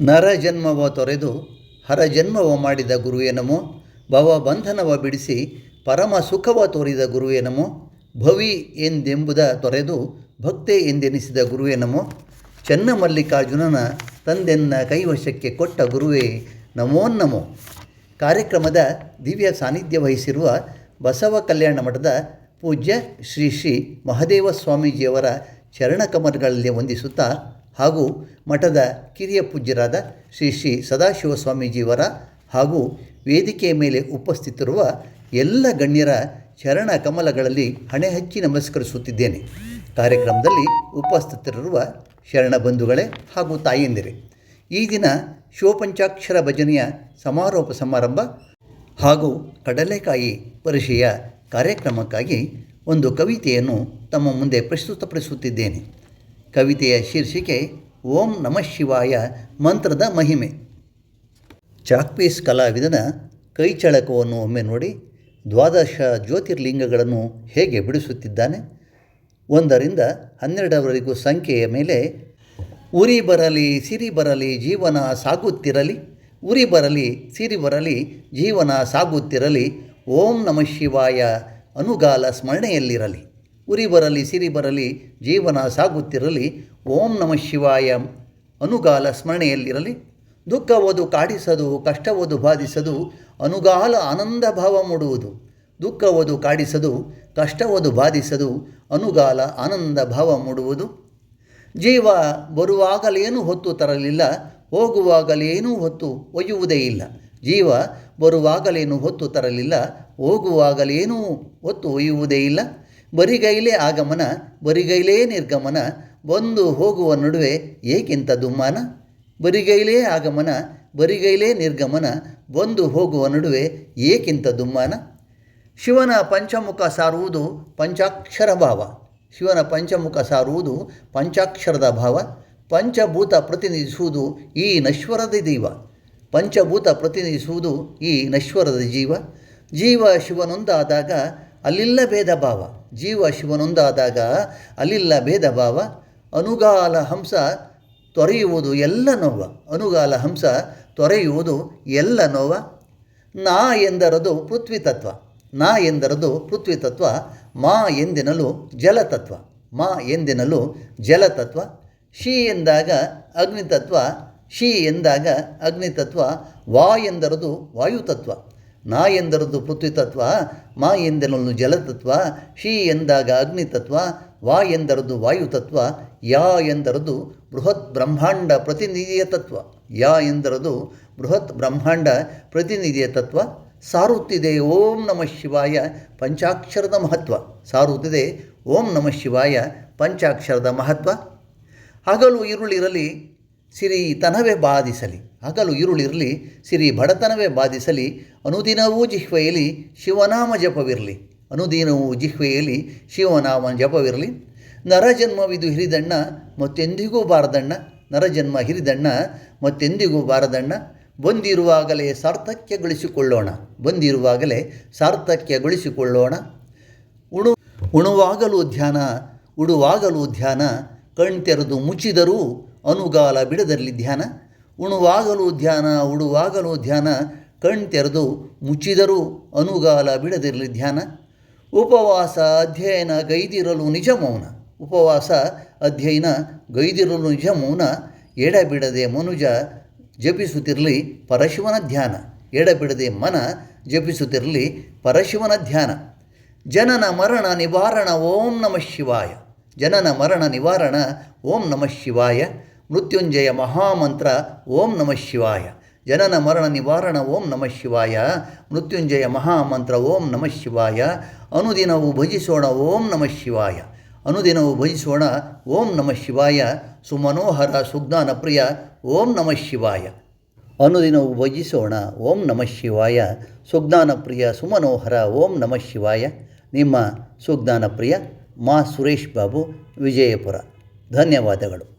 ನರ ಜನ್ಮವ ತೊರೆದು ಹರಜನ್ಮವ ಮಾಡಿದ ಗುರುವೇ ನಮೋ, ಭವ ಬಂಧನವ ಬಿಡಿಸಿ ಪರಮ ಸುಖವ ತೋರಿದ ಗುರುವೇ ನಮೋ, ಭವಿ ಎಂದೆಂಬುದ ತೊರೆದು ಭಕ್ತೆ ಎಂದೆನಿಸಿದ ಗುರುವೇ ನಮೋ ಚನ್ನಮಲ್ಲಿಕಾರ್ಜುನನ ತಂದೆನ್ನ ಕೈವಶಕ್ಕೆ ಕೊಟ್ಟ ಗುರುವೇ ನಮೋ ನಮೋ. ಕಾರ್ಯಕ್ರಮದ ದಿವ್ಯ ಸಾನ್ನಿಧ್ಯ ವಹಿಸಿರುವ ಬಸವ ಕಲ್ಯಾಣ ಮಠದ ಪೂಜ್ಯ ಶ್ರೀ ಶ್ರೀ ಮಹದೇವ ಸ್ವಾಮೀಜಿಯವರ ಚರಣಕಮಲಗಳಲ್ಲಿ ವಂದಿಸುತ್ತಾ ಹಾಗೂ ಮಠದ ಕಿರಿಯ ಪೂಜ್ಯರಾದ ಶ್ರೀ ಶ್ರೀ ಸದಾಶಿವ ಸ್ವಾಮೀಜಿಯವರ ಹಾಗೂ ವೇದಿಕೆಯ ಮೇಲೆ ಉಪಸ್ಥಿತಿರುವ ಎಲ್ಲ ಗಣ್ಯರ ಚರಣ ಕಮಲಗಳಲ್ಲಿ ಹಣೆ ಹಚ್ಚಿ ನಮಸ್ಕರಿಸುತ್ತಿದ್ದೇನೆ. ಕಾರ್ಯಕ್ರಮದಲ್ಲಿ ಉಪಸ್ಥಿತರಿರುವ ಶರಣ ಬಂಧುಗಳೇ ಹಾಗೂ ತಾಯಂದಿರೆ, ಈ ದಿನ ಶಿವಪಂಚಾಕ್ಷರ ಭಜನೆಯ ಸಮಾರೋಪ ಸಮಾರಂಭ ಹಾಗೂ ಕಡಲೆಕಾಯಿ ಪರಿಷೆಯ ಕಾರ್ಯಕ್ರಮಕ್ಕಾಗಿ ಒಂದು ಕವಿತೆಯನ್ನು ತಮ್ಮ ಮುಂದೆ ಪ್ರಸ್ತುತಪಡಿಸುತ್ತಿದ್ದೇನೆ. ಕವಿತೆಯ ಶೀರ್ಷಿಕೆ ಓಂ ನಮಃ ಶಿವಾಯ ಮಂತ್ರದ ಮಹಿಮೆ. ಚಾಕ್ಪೀಸ್ ಕಲಾವಿದನ ಕೈಚಳಕವನ್ನು ಒಮ್ಮೆ ನೋಡಿ ದ್ವಾದಶ ಜ್ಯೋತಿರ್ಲಿಂಗಗಳನ್ನು ಹೇಗೆ ಬಿಡಿಸುತ್ತಿದ್ದಾನೆ? ಒಂದರಿಂದ ಹನ್ನೆರಡರವರೆಗೂ ಸಂಖ್ಯೆಯ ಮೇಲೆ ಉರಿ ಬರಲಿ, ಸಿರಿ ಬರಲಿ, ಜೀವನ ಸಾಗುತ್ತಿರಲಿ, ಉರಿ ಬರಲಿ, ಸಿರಿ ಬರಲಿ, ಜೀವನ ಸಾಗುತ್ತಿರಲಿ, ಓಂ ನಮಃ ಶಿವಾಯ ಅನುಗಾಲ ಸ್ಮರಣೆಯಲ್ಲಿರಲಿ. ಉರಿ ಬರಲಿ, ಸಿರಿ ಬರಲಿ, ಜೀವನ ಸಾಗುತ್ತಿರಲಿ, ಓಂ ನಮಃ ಶಿವಾಯ. ಅನುಗಾಲ ಸ್ಮರಣೆಯಲ್ಲಿರಲಿ. ದುಃಖವದು ಕಾಡಿಸದು, ಕಷ್ಟವದು ಬಾಧಿಸದು, ಅನುಗಾಲ ಆನಂದ ಭಾವ ಮೂಡುವುದು. ದುಃಖವದು ಕಾಡಿಸದು, ಕಷ್ಟವದು ಬಾಧಿಸದು, ಅನುಗಾಲ ಆನಂದ ಭಾವ ಮೂಡುವುದು. ಜೀವ ಬರುವಾಗಲೇನೂ ಹೊತ್ತು ತರಲಿಲ್ಲ, ಹೋಗುವಾಗಲೇನೂ ಹೊತ್ತು ಒಯ್ಯುವುದೇ ಇಲ್ಲ. ಜೀವ ಬರುವಾಗಲೇನು ಹೊತ್ತು ತರಲಿಲ್ಲ, ಹೋಗುವಾಗಲೇನೂ ಹೊತ್ತು ಒಯ್ಯುವುದೇ ಇಲ್ಲ. ಬರಿಗೈಲೇ ಆಗಮನ, ಬರಿಗೈಲೇ ನಿರ್ಗಮನ, ಬಂದು ಹೋಗುವ ನಡುವೆ ಏಕಿಂತ ದುಮ್ಮಾನ? ಬರಿಗೈಲೇ ಆಗಮನ, ಬರಿಗೈಲೇ ನಿರ್ಗಮನ, ಬಂದು ಹೋಗುವ ನಡುವೆ ಏಕಿಂತ ದುಮ್ಮಾನ? ಶಿವನ ಪಂಚಮುಖ ಸಾರುವುದು ಪಂಚಾಕ್ಷರ ಭಾವ. ಶಿವನ ಪಂಚಮುಖ ಸಾರುವುದು ಪಂಚಾಕ್ಷರದ ಭಾವ. ಪಂಚಭೂತ ಪ್ರತಿನಿಧಿಸುವುದು ಈ ನಶ್ವರದ ದೈವ ಪಂಚಭೂತ ಪ್ರತಿನಿಧಿಸುವುದು ಈ ನಶ್ವರದ ಜೀವ. ಜೀವ ಶಿವನೊಂದಾದಾಗ ಅಲ್ಲಿಲ್ಲ ಭೇದ ಭಾವ. ಜೀವ ಶಿವನೊಂದಾದಾಗ ಅಲ್ಲಿಲ್ಲ ಭೇದ ಭಾವ, ಅನುಗಾಲ ಹಂಸ ತೊರೆಯುವುದು ಎಲ್ಲ ನೋವ. ಅನುಗಾಲ ಹಂಸ ತೊರೆಯುವುದು ಎಲ್ಲ ನೋವ. ನಾ ಎಂದರದು ಪೃಥ್ವಿ ತತ್ವ. ನಾ ಎಂದರದು ಪೃಥ್ವಿ ತತ್ವ. ಮಾ ಎಂದಿನಲು ಜಲತತ್ವ ಮಾ ಎಂದಿನಲು ಜಲತತ್ವ ಶಿ ಎಂದಾಗ ಅಗ್ನಿತತ್ವ. ಶಿ ಎಂದಾಗ ಅಗ್ನಿತತ್ವ. ವಾ ಎಂದರದು ವಾಯುತತ್ವ ನಾ ಎಂದರದು ಪೃಥ್ವಿ ತತ್ವ ಮಾ ಎಂದೆನಲು ಜಲತತ್ವ, ಶಿ ಎಂದಾಗ ಅಗ್ನಿತತ್ವ, ವಾ ಎಂದರದು ವಾಯುತತ್ವ, ಯಾ ಎಂದರದು ಬೃಹತ್ ಬ್ರಹ್ಮಾಂಡ ಪ್ರತಿನಿಧಿಯ ತತ್ವ. ಯಾ ಎಂದರದು ಬೃಹತ್ ಬ್ರಹ್ಮಾಂಡ ಪ್ರತಿನಿಧಿಯ ತತ್ವ. ಸಾರುತ್ತಿದೆ ಓಂ ನಮಃ ಶಿವಾಯ ಪಂಚಾಕ್ಷರದ ಮಹತ್ವ. ಸಾರುತ್ತಿದೆ ಓಂ ನಮಃ ಶಿವಾಯ ಪಂಚಾಕ್ಷರದ ಮಹತ್ವ. ಹಗಲು, ಇರುಳಿರಲಿ ಸಿರಿತನವೇ ಬಾಧಿಸಲಿ, ಹಗಲು ಇರುಳಿರಲಿ, ಸಿರಿ ಬಡತನವೇ ಬಾಧಿಸಲಿ, ಅನುದಿನವೂ ಜಿಹ್ವೆಯಲ್ಲಿ ಶಿವನಾಮ ಜಪವಿರಲಿ, ಅನುದಿನವೂ ಜಿಹ್ವೆಯಲ್ಲಿ ಶಿವನಾಮ ಜಪವಿರಲಿ. ನರಜನ್ಮವಿದು ಹಿರಿದಣ್ಣ, ಮತ್ತೆಂದಿಗೂ ಬಾರದಣ್ಣ, ನರಜನ್ಮ ಹಿರಿದಣ್ಣ, ಮತ್ತೆಂದಿಗೂ ಬಾರದಣ್ಣ, ಬಂದಿರುವಾಗಲೇ ಸಾರ್ಥಕ್ಯಗೊಳಿಸಿಕೊಳ್ಳೋಣ ಬಂದಿರುವಾಗಲೇ ಸಾರ್ಥಕ್ಯಗೊಳಿಸಿಕೊಳ್ಳೋಣ. ಉಣು, ಉಣುವಾಗಲೂ ಧ್ಯಾನ, ಉಡುವಾಗಲೂ ಧ್ಯಾನ, ಕಣ್ತೆರೆದು ಮುಚ್ಚಿದರೂ ಅನುಗಾಲ ಬಿಡದಿರಲಿ ಧ್ಯಾನ, ಉಣುವಾಗಲೂ ಧ್ಯಾನ, ಉಡುವಾಗಲೂ ಧ್ಯಾನ ಕಣ್ತೆರೆದು ಮುಚ್ಚಿದರೂ ಅನುಗಾಲ ಬಿಡದಿರಲಿ ಧ್ಯಾನ. ಉಪವಾಸ ಅಧ್ಯಯನ ಗೈದಿರಲು ನಿಜ ಮೌನ. ಉಪವಾಸ ಅಧ್ಯಯನ ಗೈದಿರಲು ನಿಜ ಮೌನ. ಎಡಬಿಡದೆ ಮನುಜ ಜಪಿಸುತ್ತಿರಲಿ ಪರಶಿವನ ಧ್ಯಾನ. ಎಡಬಿಡದೆ ಮನ ಜಪಿಸುತ್ತಿರಲಿ ಪರಶಿವನ ಧ್ಯಾನ. ಜನನ ಮರಣ ನಿವಾರಣ ಓಂ ನಮಃ ಶಿವಾಯ. ಜನನ ಮರಣ ನಿವಾರಣ ಓಂ ನಮಃ ಶಿವಾಯ. ಮೃತ್ಯುಂಜಯ ಮಹಾಮಂತ್ರ, ಓಂ ನಮಃ ಶಿವಾಯ. ಜನನ ಮರಣ ನಿವಾರಣ, ಓಂ ನಮಃ ಶಿವಾಯ. ಮೃತ್ಯುಂಜಯ ಮಹಾಮಂತ್ರ, ಓಂ ನಮಃ ಶಿವಾಯ. ಅನುದಿನವು ಭಜಿಸೋಣ, ಓಂ ನಮಃ ಶಿವಾಯ. ಅನುದಿನವು ಭಜಿಸೋಣ, ಓಂ ನಮಃ ಶಿವಾಯ. ಸುಮನೋಹರ, ಸುಜ್ಞಾನ ಪ್ರಿಯ, ಓಂ ನಮಃ ಶಿವಾಯ. ಅನುದಿನವು ಭಜಿಸೋಣ, ಓಂ ನಮಃ ಶಿವಾಯ. ಸುಜ್ಞಾನ ಪ್ರಿಯ, ಸುಮನೋಹರ, ಓಂ ನಮಃ ಶಿವಾಯ. ನಿಮ್ಮ ಸುಜ್ಞಾನ ಪ್ರಿಯ ಮಾ ಸುರೇಶ್ ಬಾಬು, ವಿಜಯಪುರ. ಧನ್ಯವಾದಗಳು.